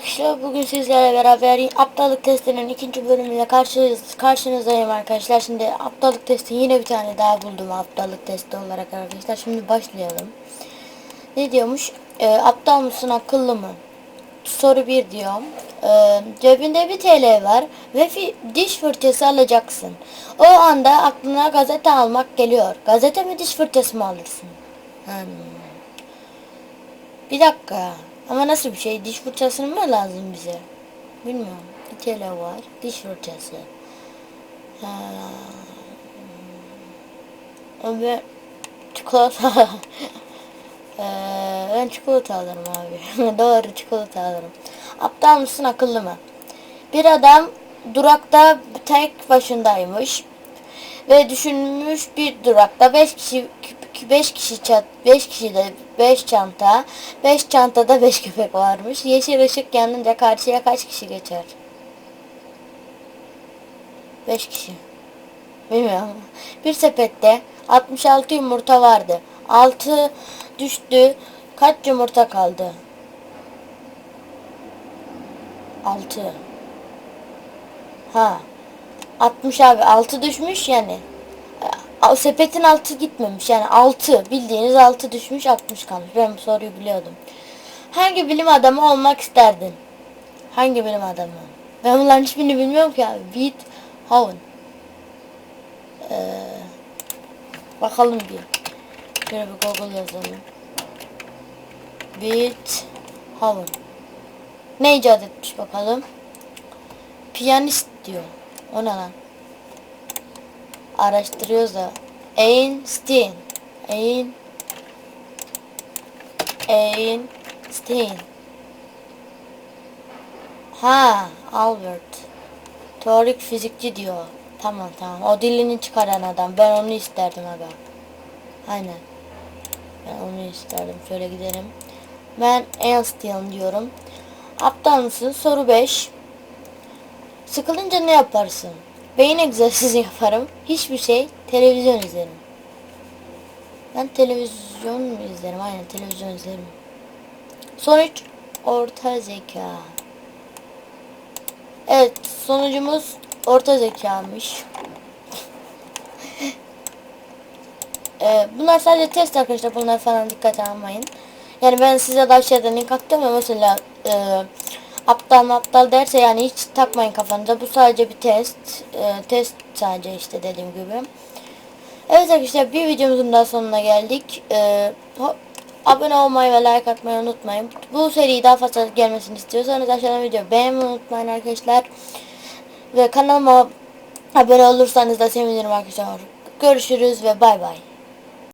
arkadaşlar bugün sizlerle beraber aptallık testinin ikinci bölümüyle karşı, karşınızdayım arkadaşlar. Şimdi aptallık testi yine bir tane daha buldum aptallık testi olarak arkadaşlar. Şimdi başlayalım. Ne diyormuş? Ee, aptal mısın akıllı mı? Soru 1 diyor. Ee, cebinde bir TL var ve fi- diş fırçası alacaksın. O anda aklına gazete almak geliyor. Gazete mi diş fırçası mı alırsın? Hmm. Bir dakika. Ama nasıl bir şey? Diş fırçası mı lazım bize? Bilmiyorum. Bir TL var. Diş fırçası. Ve çikolata. Ee, ben çikolata alırım abi. Doğru çikolata alırım. Aptal mısın akıllı mı? Bir adam durakta tek başındaymış ve düşünmüş bir durakta 5 kişi 5 kişi çat 5 kişi de 5 çanta 5 çantada 5 köpek varmış. Yeşil ışık yanınca karşıya kaç kişi geçer? 5 kişi. Bilmiyorum. Bir sepette 66 yumurta vardı. 6 düştü. Kaç yumurta kaldı? 6. Ha. 60 abi 6 düşmüş yani. Sepetin altı gitmemiş yani 6 bildiğiniz 6 düşmüş 60 kalmış. Ben bu soruyu biliyordum. Hangi bilim adamı olmak isterdin? Hangi bilim adamı? Ben bunların hiçbirini bilmiyorum ki abi. Beat. Ee, bakalım bir. Şöyle bir Google yazalım. Beat. Ne icat etmiş bakalım. Piyanist diyor. O ne lan? Araştırıyoruz da. Einstein. Ein Einstein. Ha, Albert. Teorik fizikçi diyor. Tamam tamam. O dilini çıkaran adam. Ben onu isterdim aga. Aynen. Ben onu isterdim. Şöyle gidelim. Ben Einstein diyorum. Aptal mısın? Soru 5. Sıkılınca ne yaparsın? Beyin egzersizi yaparım. Hiçbir şey. Televizyon izlerim. Ben televizyon mu izlerim? Aynen televizyon izlerim. Sonuç orta zeka. Evet sonucumuz orta zekamış. Ee, bunlar sadece test arkadaşlar. Bunlar falan dikkat almayın. Yani ben size daha şeyden link attım ya mesela e, aptal aptal derse yani hiç takmayın kafanıza. Bu sadece bir test. E, test sadece işte dediğim gibi. Evet arkadaşlar bir videomuzun daha sonuna geldik. E, abone olmayı ve like atmayı unutmayın. Bu seriyi daha fazla gelmesini istiyorsanız aşağıdan video beğenmeyi unutmayın arkadaşlar. Ve kanalıma abone olursanız da sevinirim arkadaşlar. Görüşürüz ve bay bay.